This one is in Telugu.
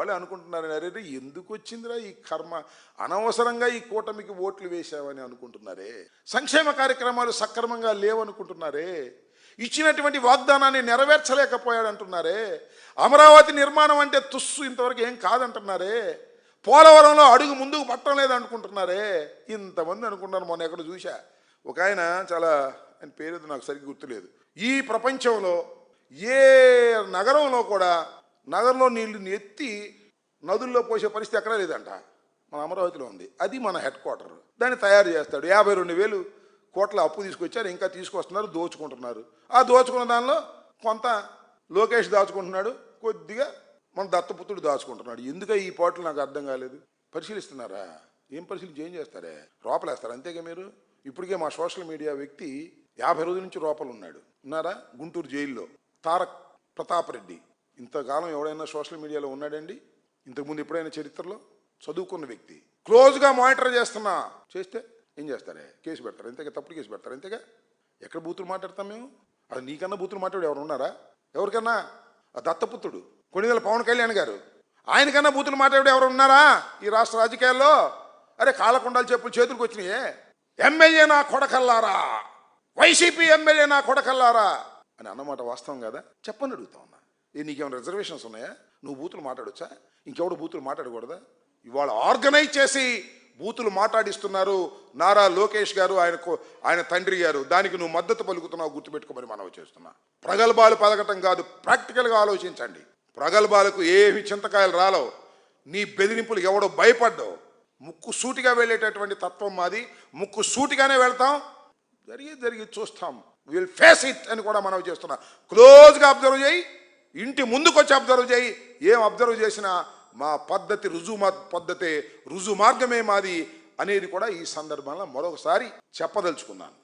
వాళ్ళు అనుకుంటున్నారు అరే ఎందుకు వచ్చిందిరా ఈ కర్మ? అనవసరంగా ఈ కూటమికి ఓట్లు వేశావని అనుకుంటున్నారే? సంక్షేమ కార్యక్రమాలు సక్రమంగా లేవనుకుంటున్నారే? ఇచ్చినటువంటి వాగ్దానాన్ని నెరవేర్చలేకపోయాడు అంటున్నారే? అమరావతి నిర్మాణం అంటే తుస్సు ఇంతవరకు ఏం కాదంటున్నారే? పోలవరంలో అడుగు ముందుకు పట్టడం లేదనుకుంటున్నారే ఇంతమంది అనుకుంటున్నారు మొన్న ఎక్కడ చూశా? ఒక ఆయన చాలా ఆయన పేరు నాకు సరిగ్గా గుర్తులేదు. ఈ ప్రపంచంలో ఏ నగరంలో కూడా నగరంలో నీళ్ళు ఎత్తి నదుల్లో పోసే పరిస్థితి ఎక్కడా లేదంట. మన అమరావతిలో ఉంది. అది మన హెడ్ క్వార్టర్. దాన్ని తయారు చేస్తాడు. యాభై రెండు వేలు కోట్ల అప్పు తీసుకొచ్చారు. ఇంకా తీసుకొస్తున్నారు దోచుకుంటున్నారు. ఆ దోచుకున్న దానిలో కొంత లోకేష్ దాచుకుంటున్నాడు. కొద్దిగా మన దత్తపుత్రుడు దాచుకుంటున్నాడు. ఎందుక ఈ పాటలు నాకు అర్థం కాలేదు. పరిశీలిస్తున్నారా? ఏం పరిశీలించి ఏం చేస్తారే? రోపలేస్తారు అంతేగా మీరు? ఇప్పటికే మా సోషల్ మీడియా వ్యక్తి యాభై రోజుల నుంచి లోపల ఉన్నాడు. ఉన్నారా? గుంటూరు జైల్లో. తారక్ ప్రతాప్ రెడ్డి. ఇంతకాలం ఎవడైనా సోషల్ మీడియాలో ఉన్నాడండి? ఇంతకుముందు ఎప్పుడైనా చరిత్రలో? చదువుకున్న వ్యక్తి. క్లోజ్గా మానిటర్ చేస్తున్నా. చేస్తే ఏం చేస్తారే? కేసు పెడతారు. ఇంతగా తప్పుడు కేసు పెడతారు. ఇంతగా ఎక్కడ బూతులు మాట్లాడతాం మేము? అది నీకన్నా బూతులు మాట్లాడు ఎవరు ఉన్నారా? ఎవరికన్నా? ఆ దత్తపుత్రుడు కొన్నిదల పవన్ కళ్యాణ్ గారు. ఆయనకన్నా బూతులు మాట్లాడే ఎవరు ఉన్నారా ఈ రాష్ట్ర రాజకీయాల్లో? అరే కాళ్ళకుండాలు చెప్పులు చేతులకు వచ్చినాయే. ఎమ్మెల్యే నా కొడకల్లారా? వైసీపీ ఎమ్మెల్యే నా కొడకల్లారా? అని అన్నమాట వాస్తవం కదా? చెప్పని అడుగుతా ఉన్నా. నీకేమైనా రిజర్వేషన్స్ ఉన్నాయా? నువ్వు బూతులు మాట్లాడొచ్చా? ఇంకెవడు బూతులు మాట్లాడకూడదా? ఇవాళ ఆర్గనైజ్ చేసి బూతులు మాట్లాడిస్తున్నారు నారా లోకేష్ గారు ఆయన ఆయన తండ్రి గారు. దానికి నువ్వు మద్దతు పలుకుతున్నావు గుర్తుపెట్టుకోమని మనవి చేస్తున్నా. ప్రగల్భాలు పలకటం కాదు ప్రాక్టికల్గా ఆలోచించండి. ప్రగల్భాలకు ఏమి చింతకాయలు రాలో నీ బెదిరింపులు ఎవడో భయపడ్డావు. ముక్కు సూటిగా వెళ్ళేటటువంటి తత్వం మాది. ముక్కు సూటిగానే వెళ్తాం. జరిగి జరిగి చూస్తాం. విల్ ఫేస్ ఇట్ అని కూడా మనం చేస్తున్నా. క్లోజ్గా అబ్జర్వ్ చేయి. ఇంటి ముందుకొచ్చి అబ్జర్వ్ చేయి. ఏం అబ్జర్వ్ చేసినా మా పద్ధతి రుజువు మా పద్ధతే రుజువు మార్గమే మాది అనేది కూడా ఈ సందర్భంలో మరొకసారి చెప్పదలుచుకున్నాను.